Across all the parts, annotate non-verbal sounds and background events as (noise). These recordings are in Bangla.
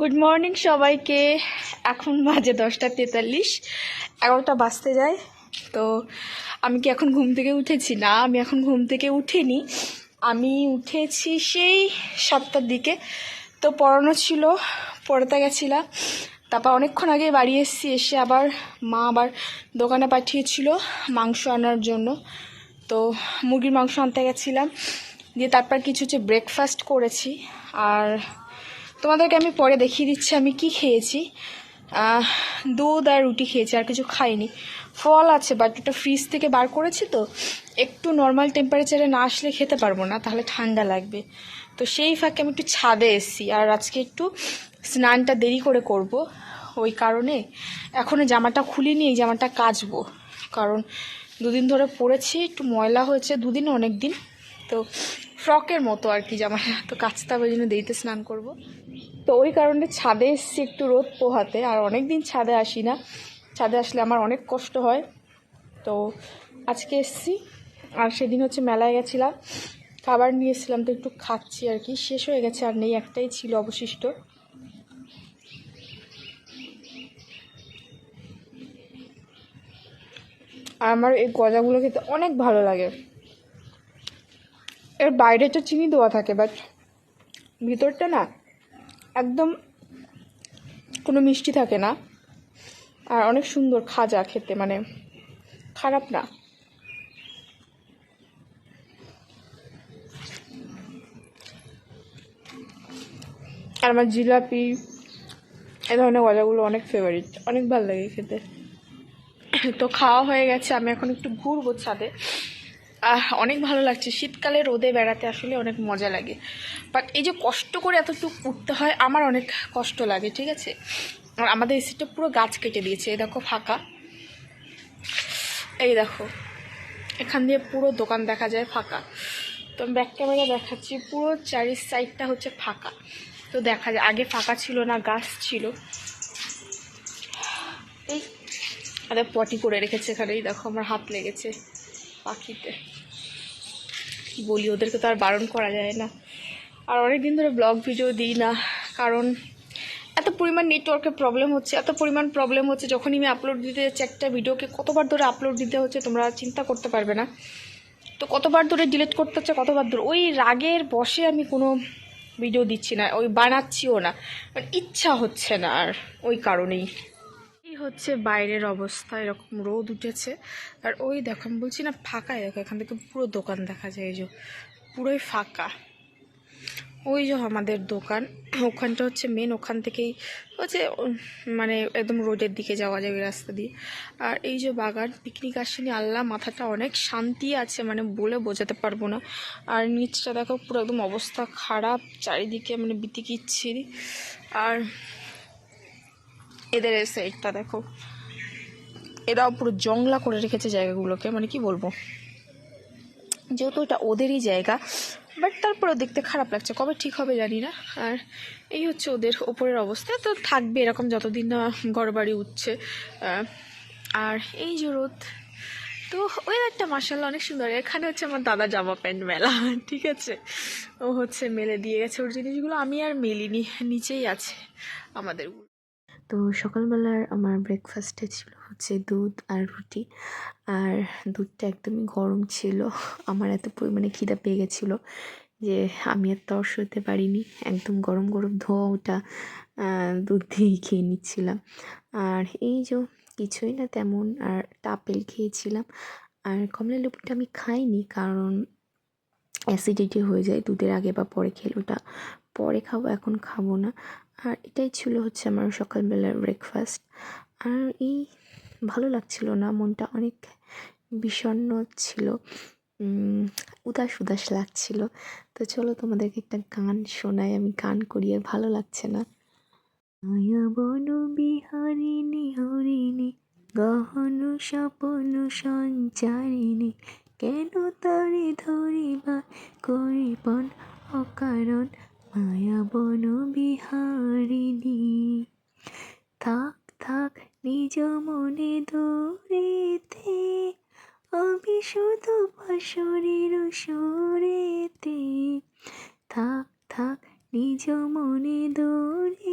গুড মর্নিং সবাইকে। এখন বাজে দশটা তেতাল্লিশ। এগারোটা বাজতে যায়। তো আমি কি এখন ঘুম থেকে উঠেছি? না, আমি এখন ঘুম থেকে উঠিনি। আমি উঠেছি সেই সাতটার দিকে। তো পড়ানো ছিল, পড়াতে গেছিলাম। তারপর অনেকক্ষণ আগে বাড়ি এসেছি, এসে আবার মা আবার দোকানে পাঠিয়েছিল মাংস আনার জন্য। তো মুরগির মাংস আনতে গেছিলাম। দিয়ে তারপর কিছু হচ্ছে ব্রেকফাস্ট করেছি। আর তোমাদেরকে আমি পরে দেখিয়ে দিচ্ছি আমি কি খেয়েছি। দুধ আর রুটি খেয়েছি, আর কিছু খাইনি। ফল আছে বাট ওটা ফ্রিজ থেকে বার করেছি তো। একটু নর্মাল টেম্পারেচারে না আসলে খেতে পারব না, তাহলে ঠান্ডা লাগবে। তো সেই ফাঁকে আমি একটু ছাদে এসেছি, আর আজকে একটু স্নানটা দেরি করে করব। ওই কারণে এখনও জামাটা খুলিনি, এই জামাটা কাচবো। কারণ দুদিন ধরে পরেছি, একটু ময়লা হয়েছে, দুদিন অনেক দিন তো ফ্রকের মতো আর কি জামাটা (laughs) তো কাচতে হবে জন্য দেরিতে স্নান করব। তো ওই কারণে ছাদে এসেছি একটু রোদ পোহাতে, আর অনেক দিন ছাদে আসি না। ছাদে আসলে আমার অনেক কষ্ট হয়। তো আজকে এসেছি, আর সেদিন হচ্ছে মেলায় গেছিলাম। খাবার নিয়ে এসেছিলাম তো একটু খাচ্ছি আর কি। শেষ হয়ে গেছে, আর নেই, একটাই ছিল অবশিষ্ট। আর আমার এই গজাগুলো খেতে অনেক ভালো লাগে। এর বাইরেটা চিনি দেওয়া থাকে বাট ভিতরটা না একদম কোনো মিষ্টি থাকে না। আর অনেক সুন্দর খাজা খেতে মানে খারাপ না। আর আমার জিলাপি, এ ধরনের গজাগুলো অনেক ফেভারিট অনেক ভালো লাগে খেতে। তো খাওয়া হয়ে গেছে, আমি এখন একটু ঘুরবো ছাদে। অনেক ভালো লাগছে। শীতকালে রোদে বেড়াতে আসলে অনেক মজা লাগে। বাট এই যে কষ্ট করে এতটুকু উঠতে হয়, আমার অনেক কষ্ট লাগে, ঠিক আছে? আর আমাদের এসিটা পুরো গাছ কেটে দিয়েছে, এই দেখো ফাঁকা। এই দেখো, এখান দিয়ে পুরো দোকান দেখা যায় ফাঁকা। তো আমি ব্যাক ক্যামেরা দেখাচ্ছি, পুরো চারি সাইডটা হচ্ছে ফাঁকা। তো দেখা যায়, আগে ফাঁকা ছিল না, গাছ ছিল। এই, আরে পটি করে রেখেছে এখানে, এই দেখো আমার হাত লেগেছে। পাখিতে। কি বলি ওদেরকে তো আর বারণ করা যায় না। আর অনেক দিন ধরে ব্লগ ভিডিও দিই না, কারণ এত পরিমাণ নেটওয়ার্কের প্রবলেম হচ্ছে, এত পরিমাণ প্রবলেম হচ্ছে, যখনই আমি আপলোড দিতে যাচ্ছি, একটা ভিডিওকে কতবার ধরে আপলোড দিতে হচ্ছে, তোমরা চিন্তা করতে পারবে না। তো কতবার ধরে ডিলিট করতে হচ্ছে, কতবার ধরে, ওই রাগের বসে আমি কোনো ভিডিও দিচ্ছি না, ওই বানাচ্ছিও না। ইচ্ছা হচ্ছে না আর, ওই কারণেই। হচ্ছে বাইরের অবস্থা, এরকম রোদ উঠেছে। আর ওই দেখো, আমি বলছি না ফাঁকাই, দেখো, এখান থেকে পুরো দোকান দেখা যায়, এই যে পুরোই ফাঁকা। ওই যে আমাদের দোকান, ওখানটা হচ্ছে মেন ওখান থেকেই হচ্ছে মানে একদম রোডের দিকে যাওয়া ওই রাস্তা দিয়ে। আর এই যে বাগান পিকনিক আসেনি, আল্লাহ, মাথাটা অনেক শান্তি আছে মানে বলে বোঝাতে পারব না। আর নিচটা দেখো, পুরো একদম অবস্থা খারাপ, চারিদিকে মানে বিতিকিচ্ছিরি। আর এদের এই সাইডটা দেখো। এরাও পুরো জংলা করে রেখেছে জায়গাগুলোকে মানে কি বলব? যেহেতু এটা ওদেরই জায়গা বাট তারপরেও দেখতে খারাপ লাগছে। কবে ঠিক হবে জানি না। আর এই হচ্ছে ওদের ওপরের অবস্থা। তো থাকবে এরকম যতদিন না ঘর বাড়ি উঠছে আর এই যে রোদ। তো ওয়েদারটা মাসাল্লাহ অনেক সুন্দর। এখানে হচ্ছে আমার দাদা জামা প্যান্ট মেলা, (laughs) ঠিক আছে? ও হচ্ছে মেলে দিয়ে গেছে। ওর জিনিসগুলো আমি আর মেলিনি, নিচেই আছে আমাদের। তো সকালবেলার আমার ব্রেকফাস্টে ছিল হচ্ছে দুধ আর রুটি। আর দুধটা একদমই গরম ছিল। আমার এত পরিমাণে খিদা পেয়ে গেছিল যে আমি আর তর সইতে পারিনি। একদম গরম গরম ধোয়া ওটা দুধ দিয়েই খেয়ে নিচ্ছিলাম। আর এই যে কিছুই না তেমন আর একটা আপেল খেয়েছিলাম। আর কমলা লেবুটা আমি খাইনি কারণ অ্যাসিডিটি হয়ে যায় দুধের আগে বা পরে খেলে ওটা। পরে খাব, এখন খাব না। আর এটাই ছিল হচ্ছে আমার সকালবেলার ব্রেকফাস্ট আর এই ভালো লাগছিল না, মনটা অনেক বিষণ্ণ ছিল উদাস উদাস লাগছিল। তো চলো তোমাদেরকে একটা গান শোনাই, আমি গান করি, আর ভালো লাগছে না। হরিণী, গহন স্বপন সঞ্চারিণী, কেন তরে ধরিবা করিপন অকারণ মায়া বন বিহারিণী। থাক থাক, নিজ মনে দূরেতে শুধু বাসরের সরেতে। থাক থাক, নিজ মনে দূরেতে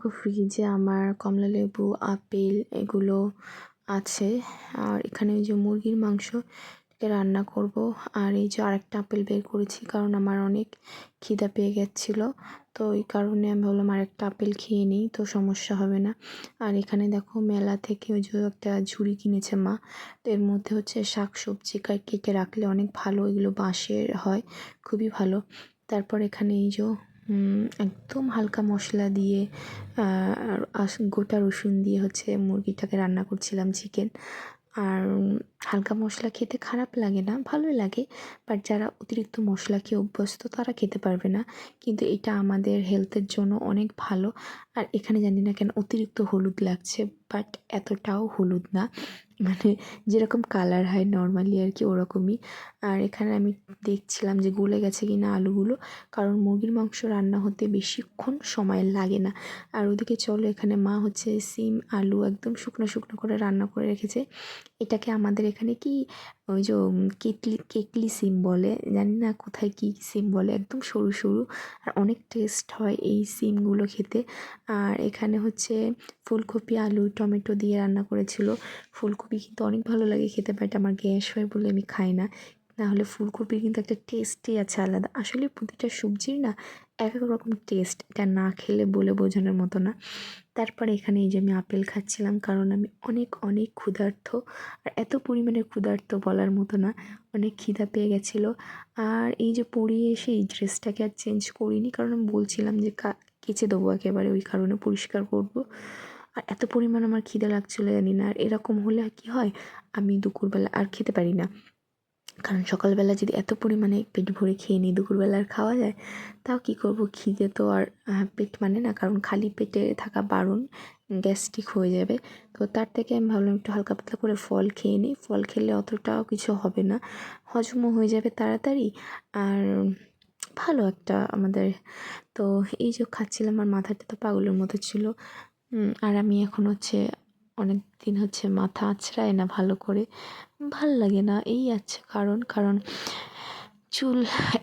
দেখো ফ্রিজে আমার কমলা লেবু, আপেল এগুলো আছে। আর এখানে ওই যে মুরগির মাংস রান্না করব। আর এই যে আরেকটা আপেল বের করেছি কারণ আমার অনেক খিদা পেয়ে গেছিল। তো এই কারণে আমি ভাবলাম আরেকটা আপেল খেয়ে নিই, তো সমস্যা হবে না। আর এখানে দেখো মেলা থেকে ওই যে একটা ঝুড়ি কিনেছে মা। তো এর মধ্যে হচ্ছে শাক সবজি কেটে রাখলে অনেক ভালো, এগুলো বাঁশের হয়, খুবই ভালো। তারপর এখানে এই যে একদম হালকা মশলা দিয়ে গোটা রসুন দিয়ে হচ্ছে মুরগিটাকে রান্না করছিলাম চিকেন আর হালকা মশলা খেতে খারাপ লাগে না, ভালোই লাগে বাট যারা অতিরিক্ত মশলা খেয়ে অভ্যস্ত তারা খেতে পারবে না। কিন্তু এটা আমাদের হেলথের জন্য অনেক ভালো আর এখানে জানি না কেন অতিরিক্ত হলুদ লাগছে বাট এতটাও হলুদ না। মানে যেরকম কালার হয় নর্মালি আর কি ওরকমই। আর এখানে আমি দেখছিলাম যে গলে গেছে কি না আলুগুলো, কারণ মুরগির মাংস রান্না হতে বেশিক্ষণ সময় লাগে না। আর ওদিকে চলো, এখানে মা হচ্ছে সিম, আলু একদম শুকনো শুকনো করে রান্না করে রেখেছে। এটাকে আমাদের এখানে কি ওই যে কেটলি কেকলি সিম বলে, জানি না কোথায় কী সিম বলে, একদম সরু সরু। আর অনেক টেস্ট হয় এই সিমগুলো খেতে। আর এখানে হচ্ছে ফুলকপি, আলু, টমেটো দিয়ে রান্না করেছিল। ফুলকপি কিন্তু অনেক ভালো লাগে খেতে বাট আমার গ্যাস হয় বলে আমি খাই না। নাহলে ফুলকপির কিন্তু একটা টেস্টই আছে আলাদা। আসলে প্রতিটা সবজির না এক এক রকম টেস্ট এটা না খেলে বলে বোঝানোর মতো না। তারপরে এখানে এই যে আমি আপেল খাচ্ছিলাম, কারণ আমি অনেক অনেক ক্ষুধার্ত। আর এত পরিমাণে ক্ষুধার্ত বলার মতো না, অনেক খিদা পেয়ে গেছিল। আর এই যে পরিয়ে এসে এই ড্রেসটাকে আর চেঞ্জ করিনি, কারণ আমি বলছিলাম যে কেচে দেবো একেবারে ওই কারণে পরিষ্কার করব। আর এত পরিমাণ আমার খিদে লাগছিল জানি না, আর এরকম হলে কি হয়? আমি দুপুরবেলা আর খেতে পারি না। কারণ সকালবেলা যদি এত পরিমাণে পেট ভরে খেয়ে নিই দুপুরবেলা আর খাওয়া যায়, তাও কী করব? খিদে তো আর পেট মানে না, কারণ খালি পেটে থাকা বারণ গ্যাস্ট্রিক হয়ে যাবে। তো তার থেকে আমি ভাবলাম একটু হালকা পাতলা করে ফল খেয়ে নিই। ফল খেলে অতটাও কিছু হবে না। হজমও হয়ে যাবে তাড়াতাড়ি। আর ভালো একটা আমাদের, তো এই যে খাচ্ছিলাম আমার মাথাটা তো পাগলের মতো ছিল। আর আমি এখন হচ্ছে অনেক দিন হচ্ছে মাথা আঁচড়ায় না ভালো করে। ভালো লাগে না, এই আছে কারণ কারণ চুল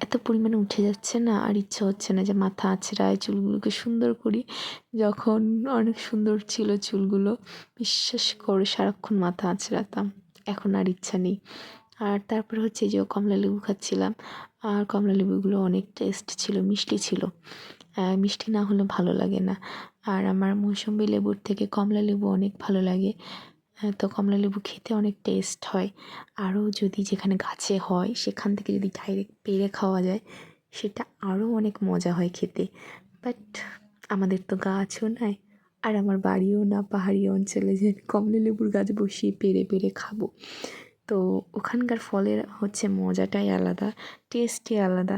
এত পরিমাণে উঠে যাচ্ছে না আর ইচ্ছা হচ্ছে না যে মাথা আঁচড়ায় চুলগুলোকে সুন্দর করি। যখন অনেক সুন্দর ছিল চুলগুলো, বিশ্বাস করে সারাক্ষণ মাথা আঁচড়াতাম এখন আর ইচ্ছা নেই। আর তারপরে হচ্ছে যে কমলা লেবু খাচ্ছিলাম। আর কমলা লেবুগুলো অনেক টেস্ট ছিল, মিষ্টি ছিল। মিষ্টি না হলে ভালো লাগে না। আর আমার মৌসুম্বি লেবুর থেকে কমলা লেবু অনেক ভালো লাগে। তো কমলা লেবু খেতে অনেক টেস্ট হয়। আরও যদি যেখানে গাছে হয়, সেখান থেকে যদি ডাইরেক্ট পেরে খাওয়া যায়, সেটা আরও অনেক মজা হয় খেতে। বাট আমাদের তো গাছও নাই, আর আমার বাড়িও না, পাহাড়ি অঞ্চলে যে কমলা লেবুর গাছ বসিয়ে পেরে পেরে খাব। তো ওখানকার ফলের হচ্ছে মজাটাই আলাদা টেস্টই আলাদা।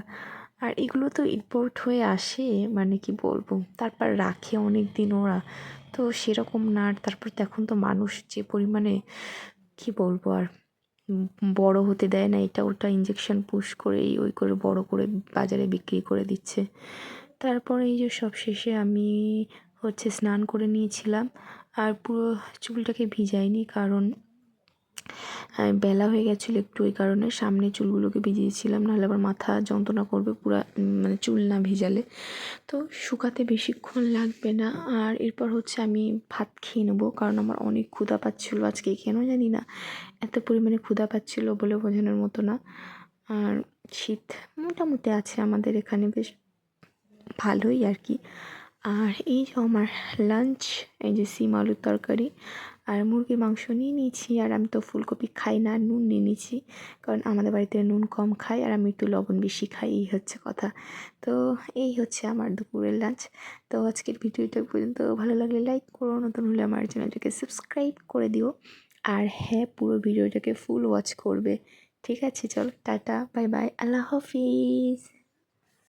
আর এগুলো তো ইম্পোর্ট হয়ে আসে মানে কি বলব? তারপর রাখে অনেক দিন ওরা। তো সেরকম না, আর তারপর তো এখন তো মানুষ যে পরিমাণে, কি বলব আর বড় হতে দেয় না, এটা ওটা ইঞ্জেকশন পুশ করে এই ওই করে বড় করে বাজারে বিক্রি করে দিচ্ছে। তারপরে এই যে সব শেষে আমি হচ্ছে স্নান করে নিয়েছিলাম, আর পুরো চুলটাকে ভিজাইনি কারণ বেলা হয়ে গেছিল একটু ওই কারণে। সামনে চুলগুলোকে ভিজিয়েছিলাম, নাহলে আবার মাথা যন্ত্রণা করবে পুরা মানে চুল না ভিজালে। তো শুকাতে বেশিক্ষণ লাগবে না। আর এরপর হচ্ছে আমি ভাত খেয়ে নেব, কারণ আমার অনেক ক্ষুধা পাচ্ছিলো আজকে। কেন জানি না, এত পরিমাণে ক্ষুধা পাচ্ছিলো বলে বোঝানোর মতো না। আর শীত মোটামুটি আছে আমাদের এখানে, বেশ ভালোই আর কি। আর এই যে আমার লাঞ্চ এই যে সিম আলুর তরকারি আর মুরগির মাংস নিয়ে নিয়েছি, আর আমি তো ফুলকপি খাই না নুন নিয়ে নিয়েছি। কারণ আমাদের বাড়িতে নুন কম খাই আর আমি একটু লবণ বেশি খাই, এই হচ্ছে কথা। তো এই হচ্ছে আমার দুপুরের লাঞ্চ। তো আজকের ভিডিওটা পর্যন্ত ভালো লাগলে লাইক করো, নতুন হলে আমার চ্যানেলটাকে সাবস্ক্রাইব করে দিও। আর হ্যাঁ পুরো ভিডিওটাকে ফুল ওয়াচ করবে। ঠিক আছে, চলো, টাটা, বাই বাই, আল্লাহ হাফিজ।